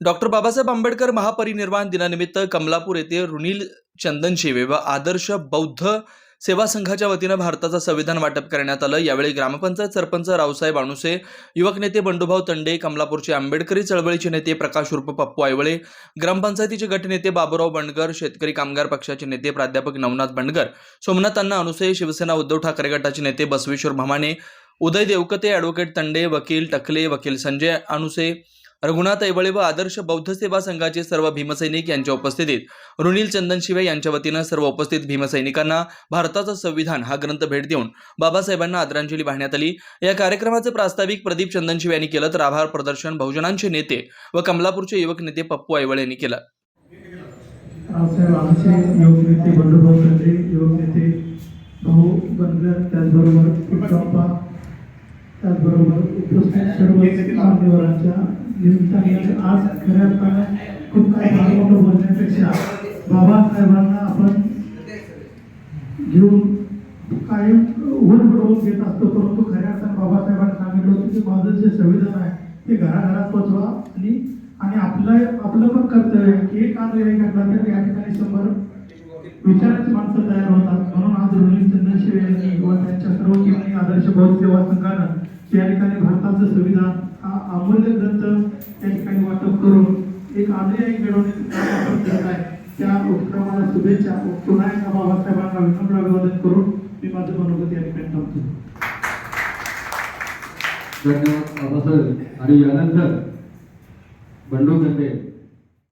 Doctor Babasaheb Ambedkar महापरिनिर्वाण दिनानिमित्त कमलापूर येथे रुनील चंदन शिवे व आदर्श बौद्ध सेवा संघाच्या वतीनं भारताचं संविधान वाटप करण्यात आलं. यावेळी ग्रामपंचायत सरपंच रावसाहेब अणुसे युवक नेते बंडूभाऊ तंडे कमलापूरचे आंबेडकरी चळवळीचे नेते प्रकाश उर्फ पप्पू आयवळे ग्रामपंचायतीचे गटनेते बाबूराव बंडगर शेतकरी कामगार पक्षाचे नेते प्राध्यापक नवनाथ बंडगर सोमनाथ अण्णा अणुसे शिवसेना उद्धव ठाकरे गटाचे नेते बसवेश्वर भमाने उदय देवकते ॲडव्होकेट तंडे वकील टकले वकील संजय अणुसे रघुनाथ ऐवळे व आदर्श बौद्ध सेवा संघाचे सर्व भीमसैनिक यांच्या उपस्थितीत रुनील चंदन शिवे यांच्या वतीनं सर्व उपस्थित भीमसैनिकांना भारताचं संविधान हा ग्रंथ भेट देऊन बाबासाहेबांना आदरांजली वाहण्यात आली. या कार्यक्रमाचे प्रास्ताविक प्रदीप चंदन शिवे यांनी केलं तर आभार प्रदर्शन बहुजनांचे नेते व कमलापूरचे युवक नेते पप्पू ऐवळे यांनी केलं. रावसाहेब आमचे नेते बंडूभाऊ नेते भाऊ बनगर त्याचबरोबर त्याचबरोबर उपस्थित सर्व मान्यवरांच्या निमित्ताने आज खऱ्या अर्थानं खूप काही मोठं बोलण्यापेक्षा बाबासाहेबांना आपण घेऊन कायम वर बडवून घेत असतो परंतु खऱ्या अर्थानं बाबासाहेबांनी सांगितलं होतं की माझं जे संविधान आहे ते घराघरात पोचवा आणि आणि आपलं आपलं पण कर्तव्य आहे की एक आंदोलन घडला तर या ठिकाणी शंभर विचारांची माणसं तयार होतात. म्हणून आज रोहित चंद्रशेव यांनी व त्यांच्या सर्व टीमने आदर्श बौद्ध सेवा संघानं त्या ठिकाणी भारताचं संविधान हा अमूल्य ग्रंथ त्या ठिकाणी वाटप करून एक आदरी घडवण्याचं काम आहे. त्या उपक्रमाला शुभेच्छा. पुन्हा एकदा बाबासाहेबांना विनम्र अभिवादन करून मी माझं मनोगत या ठिकाणी थांबतो. धन्यवाद बाबासाहेब. आणि यानंतर बंडू गंडे